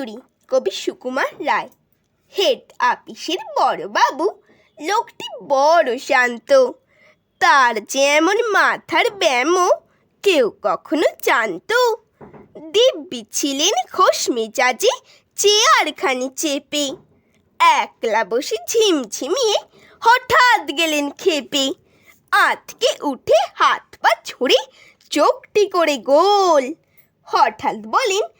চুরি, কবি সুকুমার রায়। হেড আপিসের বড় বাবু, লোকটি বড় শান্ত। তার যেমন মাথার ব্যামো, কেউ কখনো জানতো। দিব্যি ছিলেন খোশ মেজাজে, চেয়ারখানি চেপে। একলা বসে ঝিমঝিমিয়ে হঠাৎ গেলেন খেপে আতকে উঠে হাত পা ছুঁড়ে চোখটি করে গোল। হঠাৎ বলেন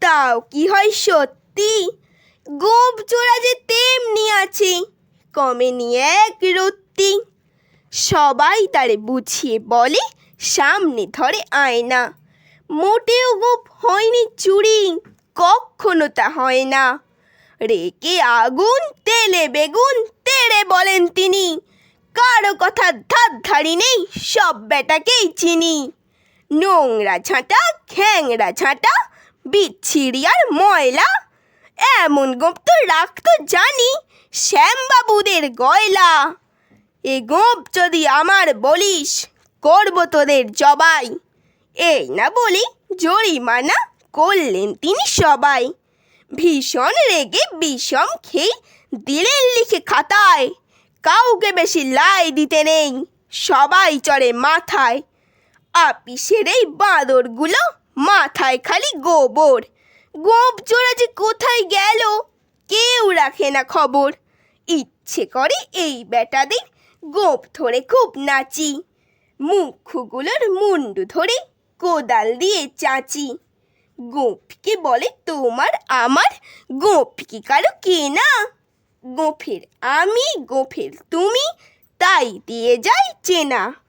তাও কি হয় সত্যি? গোপ চোরা যে তেমনি আছে কমেনি এক রত্তি। সবাই তারে বুঝিয়ে বলে, সামনে ধরে আয়না। মোটেও গোপ হয়নি চুরি, কখনো তা হয় না। রেকে আগুন, তেলে বেগুন তেড়ে বলেন তিনি। কারও কথা ধার ধারি নেই, সব বেটাকেই চিনি। নোংরা ঝাঁটা, খ্যাংরা ঝাঁটা বিচ্ছিরি আর ময়লা। এমন গোপ তো রাখতো জানি, শ্যামবাবুদের গয়লা। এ গোপ যদি আমার বলিস, করব তোদের জবাই। এই না বলি, জরিমানা করলেন তিনি সবাই। ভীষণ রেগে বিষম খেয়ে দিলেন লিখে খাতায়। কাউকে বেশি লাই দিতে নেই, সবাই চড়ে মাথায়। আপিসের এই বাঁদরগুলো মাথায় খালি গোবর। গোপ চোরা যে কোথায় গেল, কেউ রাখে না খবর। ইচ্ছে করে এই বেটাদের গোপ ধরে খুব নাচি। মুখগুলোর মুন্ডু ধরে কোদাল দিয়ে চাচি। গোপকে বলে, তোমার আমার গোপ কি কারও কেনা? গোফের আমি গোফের তুমি, তাই দিয়ে যাই চেনা।